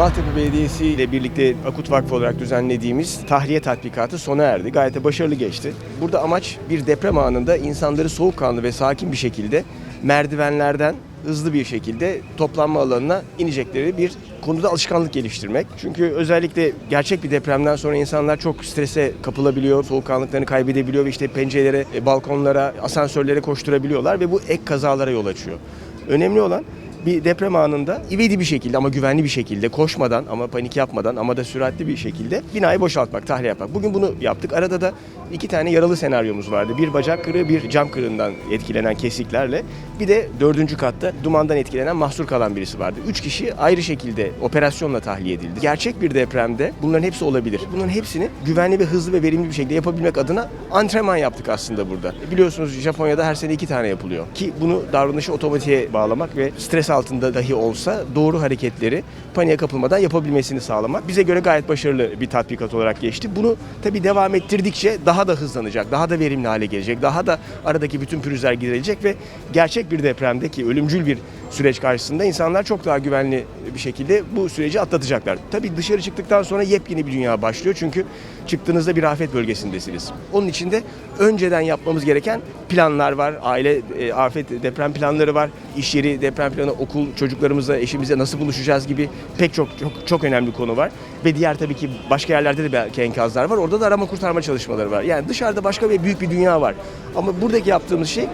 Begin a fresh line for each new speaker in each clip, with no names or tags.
Maltepe Belediyesi ile birlikte Akut Vakfı olarak düzenlediğimiz tahliye tatbikatı sona erdi. Gayet de başarılı geçti. Burada amaç bir deprem anında insanları soğukkanlı ve sakin bir şekilde merdivenlerden hızlı bir şekilde toplanma alanına inecekleri bir konuda alışkanlık geliştirmek. Çünkü özellikle gerçek bir depremden sonra insanlar çok strese kapılabiliyor, soğukkanlıklarını kaybedebiliyor ve işte pencerelere, e, balkonlara, asansörlere koşturabiliyorlar ve bu ek kazalara yol açıyor. Önemli olan bir deprem anında ivedi bir şekilde ama güvenli bir şekilde koşmadan ama panik yapmadan ama da süratli bir şekilde binayı boşaltmak, tahliye yapmak. Bugün bunu yaptık. Arada da iki tane yaralı senaryomuz vardı. Bir bacak kırığı, bir cam kırığından etkilenen kesiklerle bir de dördüncü katta dumandan etkilenen mahsur kalan birisi vardı. Üç kişi ayrı şekilde operasyonla tahliye edildi. Gerçek bir depremde bunların hepsi olabilir. Bunların hepsini güvenli ve hızlı ve verimli bir şekilde yapabilmek adına antrenman yaptık aslında burada. Biliyorsunuz Japonya'da her sene iki tane yapılıyor. Ki bunu davranışı otomatiğe bağlamak ve stres altında dahi olsa doğru hareketleri paniğe kapılmadan yapabilmesini sağlamak. Bize göre gayet başarılı bir tatbikat olarak geçti. Bunu tabii devam ettirdikçe daha da hızlanacak, daha da verimli hale gelecek, daha da aradaki bütün pürüzler giderilecek ve gerçek bir depremde ki ölümcül bir süreç karşısında insanlar çok daha güvenli bir şekilde bu süreci atlatacaklar. Tabii dışarı çıktıktan sonra yepyeni bir dünya başlıyor. Çünkü çıktığınızda bir afet bölgesindesiniz. Onun için de önceden yapmamız gereken planlar var. Aile e, afet deprem planları var. İş yeri deprem planı, okul çocuklarımızla, eşimizle nasıl buluşacağız gibi pek çok çok çok önemli konu var. Ve diğer tabii ki başka yerlerde de belki enkazlar var. Orada da arama kurtarma çalışmaları var. Yani dışarıda başka bir büyük bir dünya var. Ama buradaki yaptığımız şey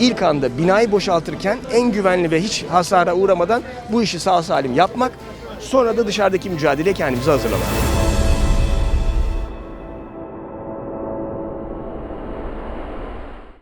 ilk anda binayı boşaltırken en güvenli ve hiç hasara uğramadan bu işi sağ salim yapmak. Sonra da dışarıdaki mücadeleye kendimizi hazırlamak.